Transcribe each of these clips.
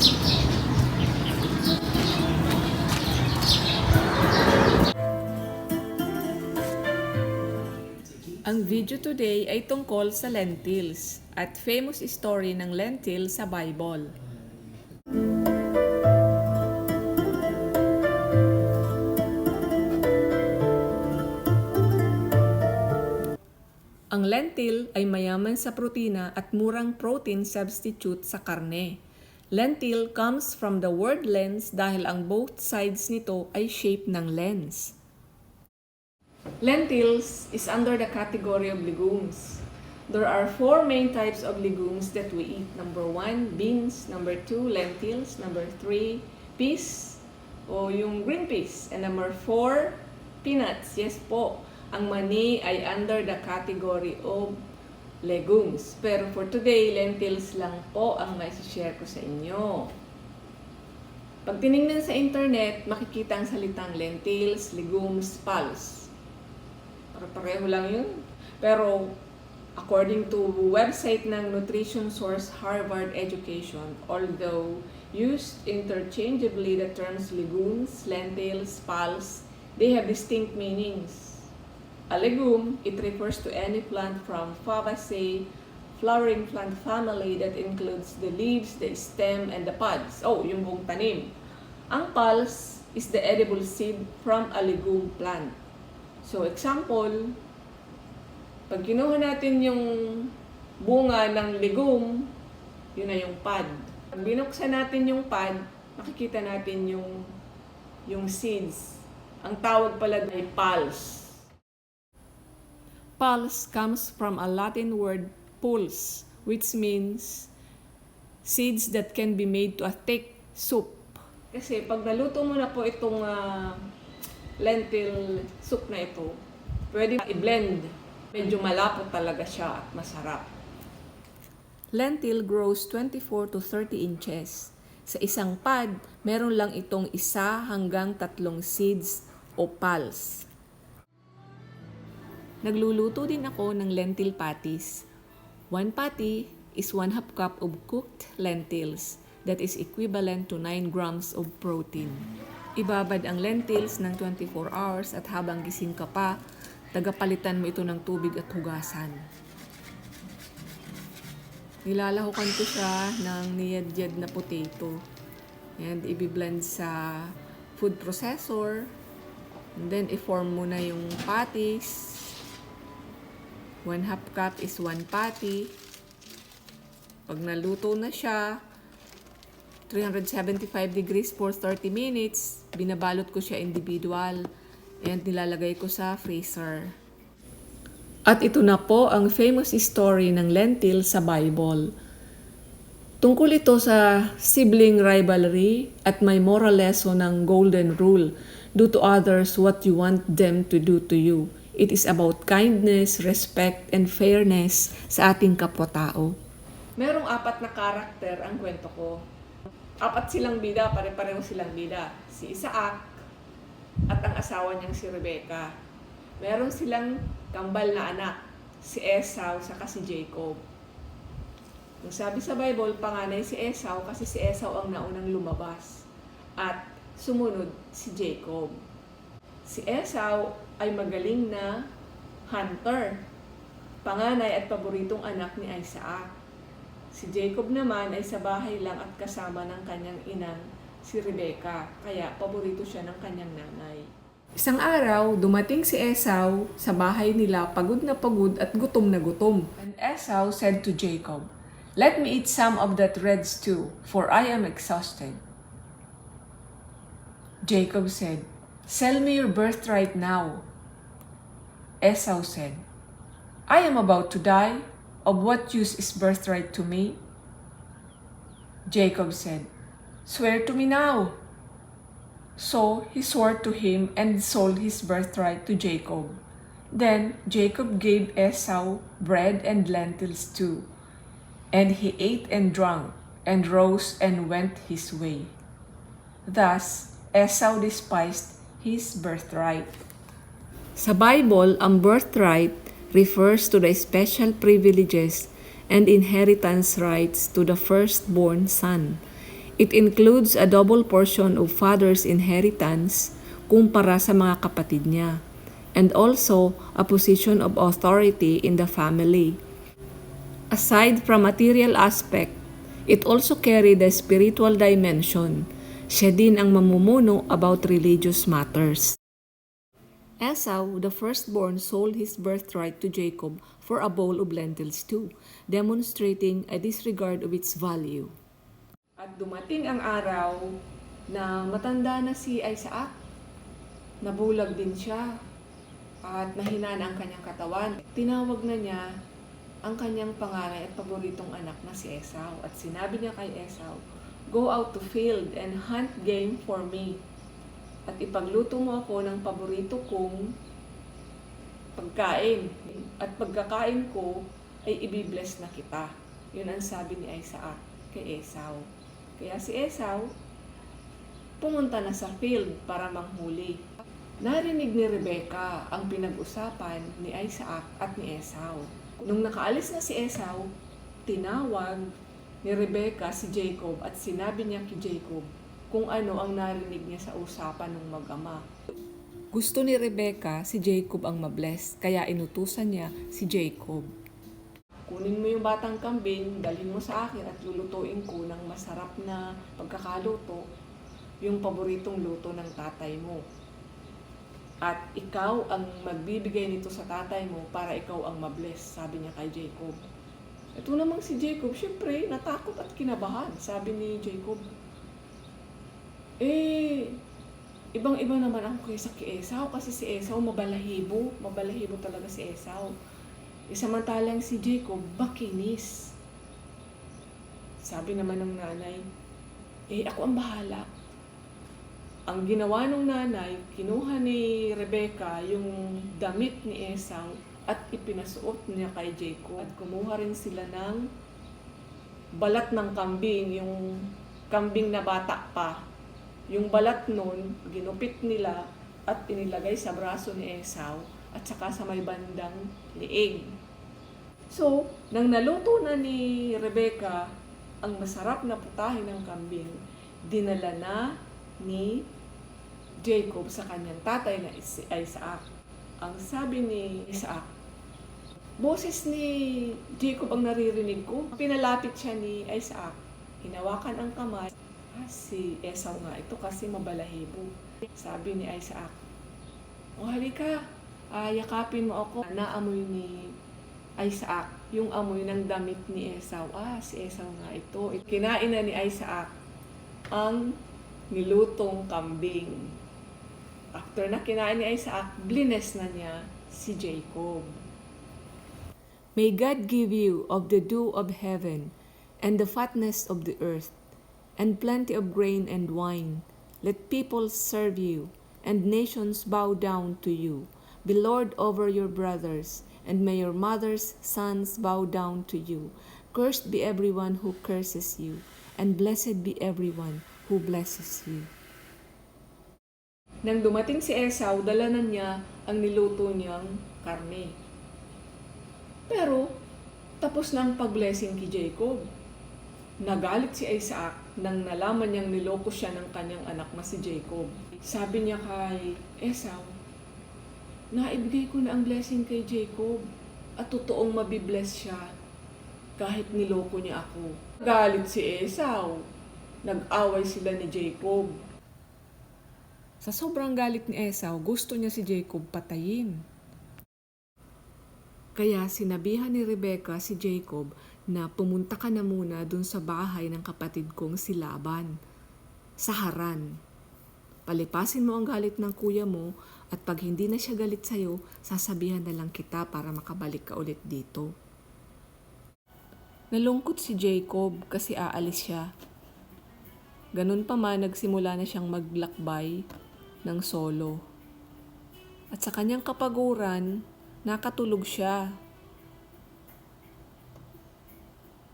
Ang video today ay tungkol sa lentils at famous story ng lentil sa Bible. Ang lentil ay mayaman sa protina at murang protein substitute sa karne. Lentil comes from the word lens dahil ang both sides nito ay shape ng lens. Lentils is under the category of legumes. There are four main types of legumes that we eat. Number one, beans. Number two, lentils. Number three, peas o yung green peas. And number four, peanuts. Yes po, ang mani ay under the category of legumes. Pero for today, lentils lang po ang may share ko sa inyo. Pag tinignan sa internet, makikita ang salitang lentils, legumes, pulse. Pareho lang yun. Pero according to website ng nutrition source Harvard Education, although used interchangeably the terms legumes, lentils, pulse, they have distinct meanings. A legume, it refers to any plant from Fabaceae, flowering plant family that includes the leaves, the stem, and the pods. Oh, yung buong tanim. Ang pulse is the edible seed from a legume plant. So, example, pag kinuha natin yung bunga ng legume, yun na yung pod. Pag binuksan natin yung pod, makikita natin yung yung seeds. Ang tawag pala ay pulse. Pulse comes from a Latin word pulse, which means seeds that can be made to a thick soup. Kasi pag naluto mo na po itong ah, lentil soup na ito, pwede i-blend. Medyo malapot talaga siya at masarap. Lentil grows 24 to 30 inches. Sa isang pod, meron lang itong isa hanggang tatlong seeds o pulse. Nagluluto din ako ng lentil patties. One patty is 1 half cup of cooked lentils that is equivalent to 9 grams of protein. Ibabad ang lentils ng 24 hours at habang gising ka pa, tagapalitan mo ito ng tubig at hugasan. Nilalahukan ko siya ng niyadyad na potato. And ibiblend sa food processor. And then i-form mo na yung patties. One half cup is one patty. Pag naluto na siya, 375 degrees for 30 minutes. Binabalot ko siya individual and nilalagay ko sa freezer. At ito na po ang famous story ng lentil sa Bible. Tungkol ito sa sibling rivalry at may moral lesson ng golden rule. Do to others what you want them to do to you. It is about kindness, respect, and fairness sa ating kapwa-tao. Merong apat na karakter ang kwento ko. Apat silang bida, pare-pareho silang bida. Si Isaac at ang asawa niyang si Rebecca. Meron silang kambal na anak, si Esau saka si Jacob. Ang sabi sa Bible, panganay si Esau kasi si Esau ang naunang lumabas. At sumunod si Jacob. Si Esau ay magaling na hunter. Panganay at paboritong anak ni Isaac. Si Jacob naman ay sa bahay lang at kasama ng kanyang inang si Rebecca, kaya paborito siya ng kanyang nanay. Isang araw, dumating si Esau sa bahay nila pagod na pagod at gutom na gutom. And Esau said to Jacob, Let me eat some of that red stew, for I am exhausted. Jacob said, Sell me your birthright now. Esau said, I am about to die. Of what use is birthright to me? Jacob said, Swear to me now. So he swore to him and sold his birthright to Jacob. Then Jacob gave Esau bread and lentils too. And he ate and drank, and rose and went his way. Thus Esau despised his birthright. Sa Bible, ang birthright refers to the special privileges and inheritance rights to the firstborn son. It includes a double portion of father's inheritance kumpara sa mga kapatid niya, and also a position of authority in the family. Aside from material aspect, it also carried the spiritual dimension. Siya din ang mamumuno about religious matters. Esau, the firstborn, sold his birthright to Jacob for a bowl of lentils too, demonstrating a disregard of its value. At dumating ang araw na matanda na si Isaac. Nabulag din siya at mahina na ang kanyang katawan. Tinawag na niya ang kanyang panganay at paboritong anak na si Esau. At sinabi niya kay Esau, Go out to field and hunt game for me. At ipagluto mo ako ng paborito kong pagkain. At pagkakain ko ay ibibless na kita. Yun ang sabi ni Isaac kay Esau. Kaya si Esau, pumunta na sa field para manghuli. Narinig ni Rebecca ang pinag-usapan ni Isaac at ni Esau. Nung nakaalis na si Esau, tinawag ni Rebecca si Jacob at sinabi niya kay Jacob kung ano ang narinig niya sa usapan ng mag-ama. Gusto ni Rebecca si Jacob ang mabless, kaya inutusan niya si Jacob. Kunin mo yung batang kambing, dalhin mo sa akin at lulutuin ko ng masarap na pagkakaluto, yung paboritong luto ng tatay mo. At ikaw ang magbibigay nito sa tatay mo para ikaw ang mabless, sabi niya kay Jacob. Ito namang si Jacob, syempre, natakot at kinabahan, sabi ni Jacob. Eh, ibang-iba naman ako kaysa kay Esau kasi si Esau mabalahibo, mabalahibo talaga si Esau. E samantalang si Jacob, bakinis. Sabi naman ng nanay, eh ako ang bahala. Ang ginawa ng nanay, kinuha ni Rebecca yung damit ni Esau at ipinasuot niya kay Jacob. At kumuha rin sila ng balat ng kambing, yung kambing na bata pa. Yung balat nun, ginupit nila at inilagay sa braso ni Esau at saka sa may bandang liig. So, nang naluto na ni Rebecca ang masarap na putahe ng kambing, dinala na ni Jacob sa kanyang tatay na Isaac. Ang sabi ni Isaac, boses ni Jacob ang naririnig ko. Pinalapit siya ni Isaac. Hinawakan ang kamay. Ah, si Esau nga ito kasi mabalahibo. Sabi ni Isaac, O halika, ah, yakapin mo ako. Naamoy ni Isaac, yung amoy ng damit ni Esau. Ah, si Esau nga ito. Kinain na ni Isaac ang nilutong kambing. After na kinain ni Isaac, blines na niya si Jacob. May God give you of the dew of heaven and the fatness of the earth and plenty of grain and wine. Let peoples serve you and nations bow down to you. Be Lord over your brothers, and may your mother's sons bow down to you. Cursed be everyone who curses you, and blessed be everyone who blesses you. Nang dumating si Esau, dala na niya ang niluto niyang karne. Pero, tapos na ang pag-blessing kay Jacob. Nagalit si Isaac nang nalaman niyang niloko siya ng kanyang anak na si Jacob. Sabi niya kay Esau, naibigay ko na ang blessing kay Jacob at totoong mabibless siya kahit niloko niya ako. Galit si Esau. Nag-away sila ni Jacob. Sa sobrang galit ni Esau, gusto niya si Jacob patayin. Kaya sinabihan ni Rebecca si Jacob na pumunta ka na muna dun sa bahay ng kapatid kong si Laban, sa Haran. Palipasin mo ang galit ng kuya mo at pag hindi na siya galit sa'yo, sasabihan na lang kita para makabalik ka ulit dito. Nalungkot si Jacob kasi aalis siya. Ganun pa man, nagsimula na siyang maglakbay ng solo. At sa kanyang kapaguran, nakatulog siya.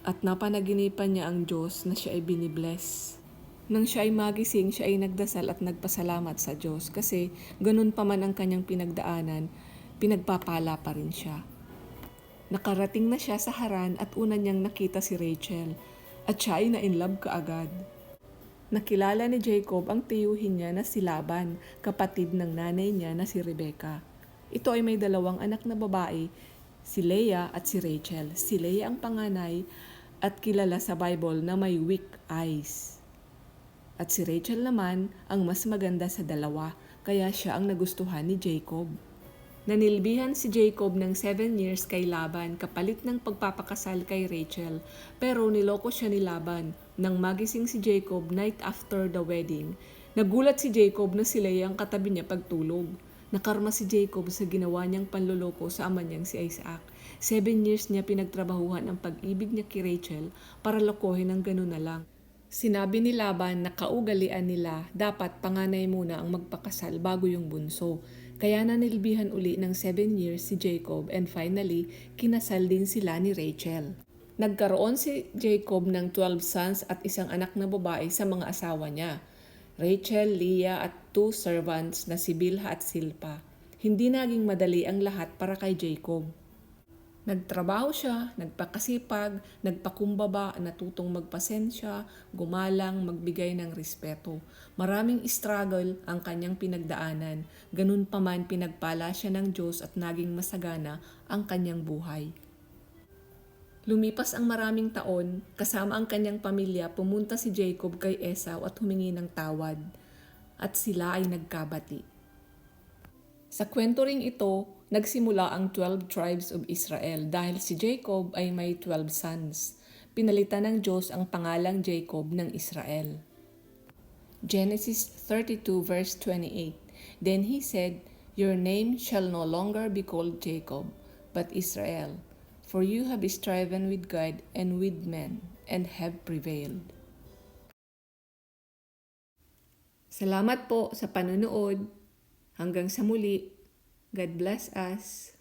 At napanaginipan niya ang Diyos na siya ay binibless. Nang siya ay magising, siya ay nagdasal at nagpasalamat sa Diyos kasi ganun pa man ang kanyang pinagdaanan, pinagpapala pa rin siya. Nakarating na siya sa Haran at una niyang nakita si Rachel at siya ay na-inlove kaagad. Nakilala ni Jacob ang tiyuhin niya na si Laban, kapatid ng nanay niya na si Rebecca. Ito ay may dalawang anak na babae, si Leah at si Rachel. Si Leah ang panganay at kilala sa Bible na may weak eyes. At si Rachel naman ang mas maganda sa dalawa, kaya siya ang nagustuhan ni Jacob. Nanilbihan si Jacob ng 7 years kay Laban kapalit ng pagpapakasal kay Rachel, pero niloko siya ni Laban. Nang magising si Jacob night after the wedding, nagulat si Jacob na si Leah ang katabi niya pagtulog. Nakarma si Jacob sa ginawa niyang panluloko sa ama niyang si Isaac. Seven years niya pinagtrabahuhan ang pag-ibig niya kay Rachel para lokohin ng ganun na lang. Sinabi ni Laban na kaugalian nila dapat panganay muna ang magpakasal bago yung bunso. Kaya nanilbihan uli ng 7 years si Jacob and finally kinasal din sila ni Rachel. Nagkaroon si Jacob ng 12 sons at isang anak na babae sa mga asawa niya. Rachel, Leah at two servants na si Bilha at Silpa. Hindi naging madali ang lahat para kay Jacob. Nagtrabaho siya, nagpakasipag, nagpakumbaba, natutong magpasensya, gumalang, magbigay ng respeto. Maraming struggle ang kanyang pinagdaanan, ganun pa man pinagpala siya ng Diyos at naging masagana ang kanyang buhay. Lumipas ang maraming taon, kasama ang kanyang pamilya, pumunta si Jacob kay Esau at humingi ng tawad. At sila ay nagkabati. Sa kwento ring ito, nagsimula ang 12 tribes of Israel dahil si Jacob ay may 12 sons. Pinalitan ng Diyos ang pangalang Jacob ng Israel. Genesis 32 verse 28 Then he said, Your name shall no longer be called Jacob, but Israel, for you have striven with God and with men, and have prevailed. Salamat po sa panunood. Hanggang sa muli. God bless us.